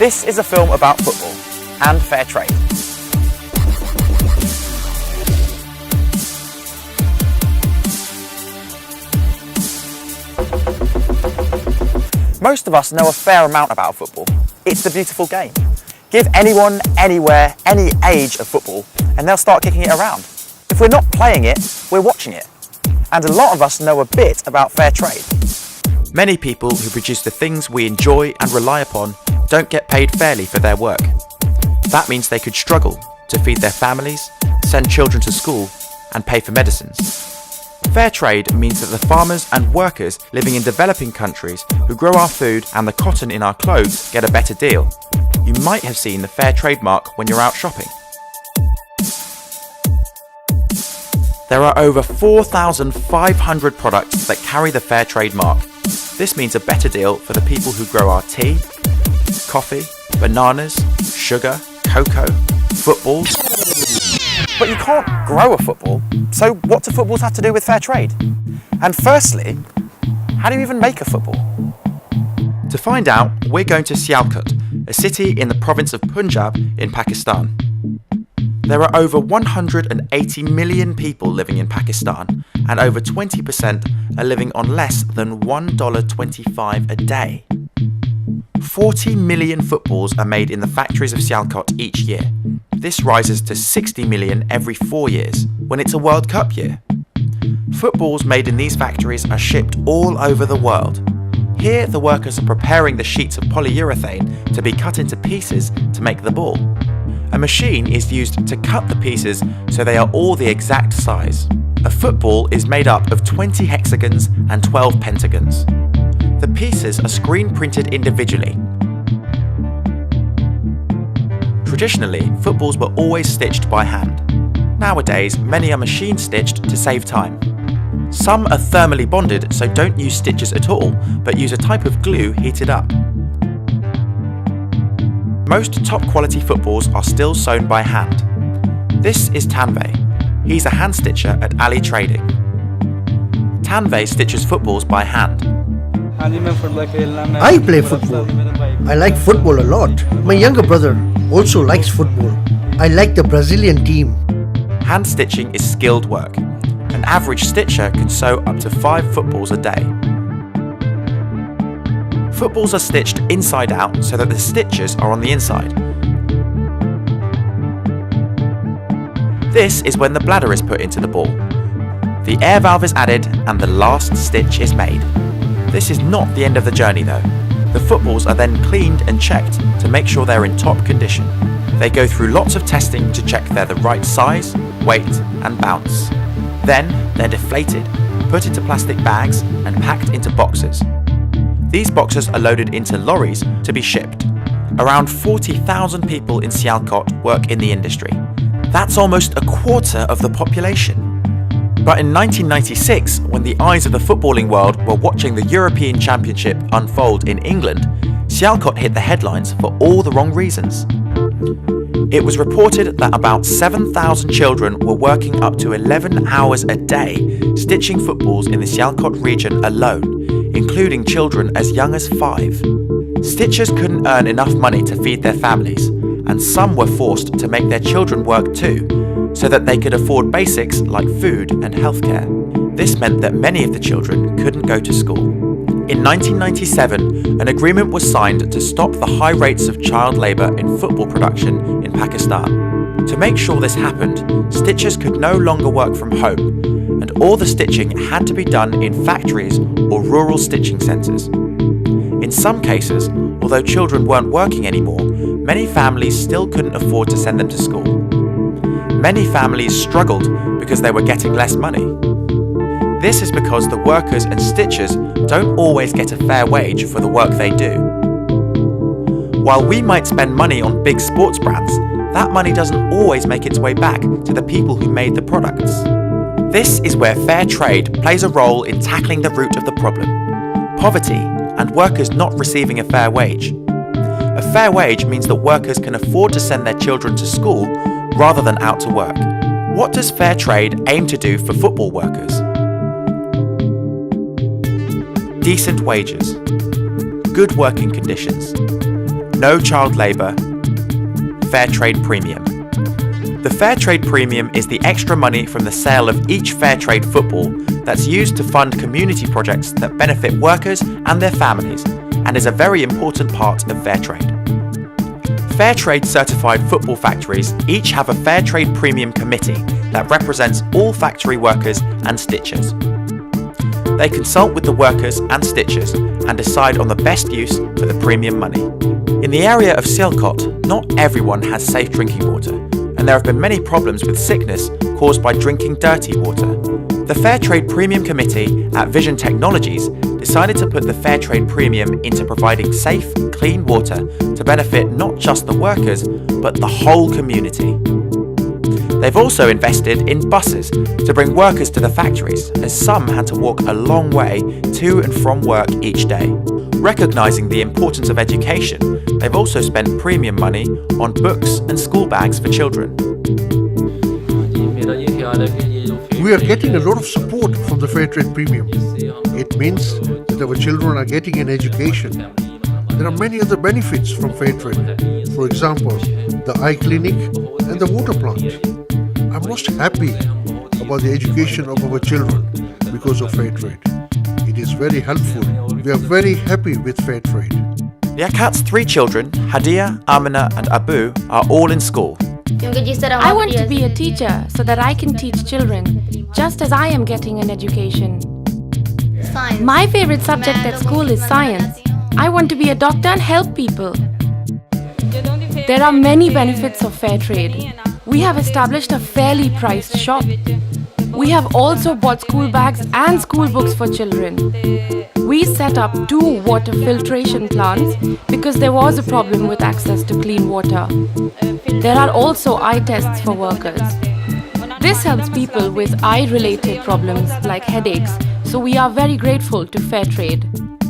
This is a film about football and fair trade. Most of us know a fair amount about football. It's the beautiful game. Give anyone, anywhere, any age of football, and they'll start kicking it around. If we're not playing it, we're watching it. And a lot of us know a bit about fair trade. Many people who produce the things we enjoy and rely upon don't get paid fairly for their work. That means they could struggle to feed their families, send children to school, and pay for medicines. Fair trade means that the farmers and workers living in developing countries who grow our food and the cotton in our clothes get a better deal. You might have seen the fair trade mark when you're out shopping. There are over 4,500 products that carry the fair trade mark. This means a better deal for the people who grow our tea, coffee, bananas, sugar, cocoa, footballs. But you can't grow a football, so what do footballs have to do with fair trade? And firstly, how do you even make a football? To find out, we're going to Sialkot, a city in the province of Punjab in Pakistan. There are over 180 million people living in Pakistan, and over 20% are living on less than $1.25 a day. 40 million footballs are made in the factories of Sialkot each year. This rises to 60 million every four years, when it's a World Cup year. Footballs made in these factories are shipped all over the world. Here, the workers are preparing the sheets of polyurethane to be cut into pieces to make the ball. A machine is used to cut the pieces so they are all the exact size. A football is made up of 20 hexagons and 12 pentagons. The pieces are screen printed individually. Traditionally, footballs were always stitched by hand. Nowadays, many are machine stitched to save time. Some are thermally bonded, so don't use stitches at all, but use a type of glue heated up. Most top quality footballs are still sewn by hand. This is Tanvay. He's a hand stitcher at Ali Trading. Tanvay stitches footballs by hand. I play football. I like football a lot. My younger brother also likes football. I like the Brazilian team. Hand stitching is skilled work. An average stitcher can sew up to five footballs a day. Footballs are stitched inside out so that the stitches are on the inside. This is when the bladder is put into the ball. The air valve is added and the last stitch is made. This is not the end of the journey though. The footballs are then cleaned and checked to make sure they're in top condition. They go through lots of testing to check they're the right size, weight, and bounce. Then they're deflated, put into plastic bags, and packed into boxes. These boxes are loaded into lorries to be shipped. Around 40,000 people in Sialkot work in the industry. That's almost a quarter of the population. But in 1996, when the eyes of the footballing world were watching the European Championship unfold in England, Sialkot hit the headlines for all the wrong reasons. It was reported that about 7,000 children were working up to 11 hours a day stitching footballs in the Sialkot region alone, including children as young as five. Stitchers couldn't earn enough money to feed their families, and some were forced to make their children work too, so that they could afford basics like food and healthcare. This meant that many of the children couldn't go to school. In 1997, an agreement was signed to stop the high rates of child labour in football production in Pakistan. To make sure this happened, stitchers could no longer work from home, and all the stitching had to be done in factories or rural stitching centres. In some cases, although children weren't working anymore, many families still couldn't afford to send them to school. Many families struggled because they were getting less money. This is because the workers and stitchers don't always get a fair wage for the work they do. While we might spend money on big sports brands, that money doesn't always make its way back to the people who made the products. This is where fair trade plays a role in tackling the root of the problem poverty and workers not receiving a fair wage. A fair wage means that workers can afford to send their children to school rather than out to work. What does fair trade aim to do for football workers? Decent wages, good working conditions, no child labour, Fair Trade Premium. The Fair Trade Premium is the extra money from the sale of each Fair Trade football that's used to fund community projects that benefit workers and their families and is a very important part of Fair Trade. Fair Trade certified football factories each have a Fair Trade Premium Committee that represents all factory workers and stitchers. They consult with the workers and stitchers and decide on the best use for the premium money. In the area of Silcott, not everyone has safe drinking water, and there have been many problems with sickness caused by drinking dirty water. The Fair Trade Premium Committee at Vision Technologies decided to put the Fair Trade Premium into providing safe, clean water to benefit not just the workers, but the whole community. They've also invested in buses to bring workers to the factories, as some had to walk a long way to and from work each day. Recognising the importance of education, they've also spent premium money on books and school bags for children. We are getting a lot of support from the Fair Trade Premium. It means that our children are getting an education. There are many other benefits from Fair Trade. For example, the eye clinic and the water plant. I'm most happy about the education of our children because of Fair Trade. It is very helpful. We are very happy with Fair Trade. Yakat's three children, Hadia, Amina, and Abu, are all in school. I want to be a teacher so that I can teach children, just as I am getting an education. Science. My favorite subject at school is science. I want to be a doctor and help people. There are many benefits of fair trade. We have established a fairly priced shop. We have also bought school bags and school books for children. We set up two water filtration plants because there was a problem with access to clean water. There are also eye tests for workers. This helps people with eye related problems like headaches, so we are very grateful to Fair Trade.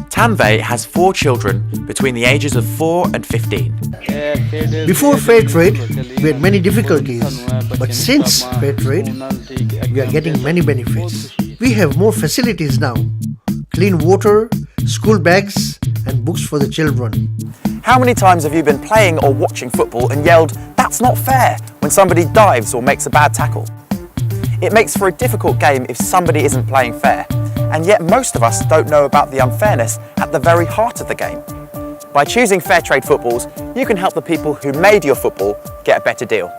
Tanvay has four children between the ages of 4 and 15. Before Fair Trade, we had many difficulties, but since Fair Trade, we are getting many benefits. We have more facilities now clean water, school bags, and books for the children. How many times have you been playing or watching football and yelled, That's not fair, when somebody dives or makes a bad tackle? It makes for a difficult game if somebody isn't playing fair, and yet most of us don't know about the unfairness at the very heart of the game. By choosing Fair Trade Footballs, you can help the people who made your football get a better deal.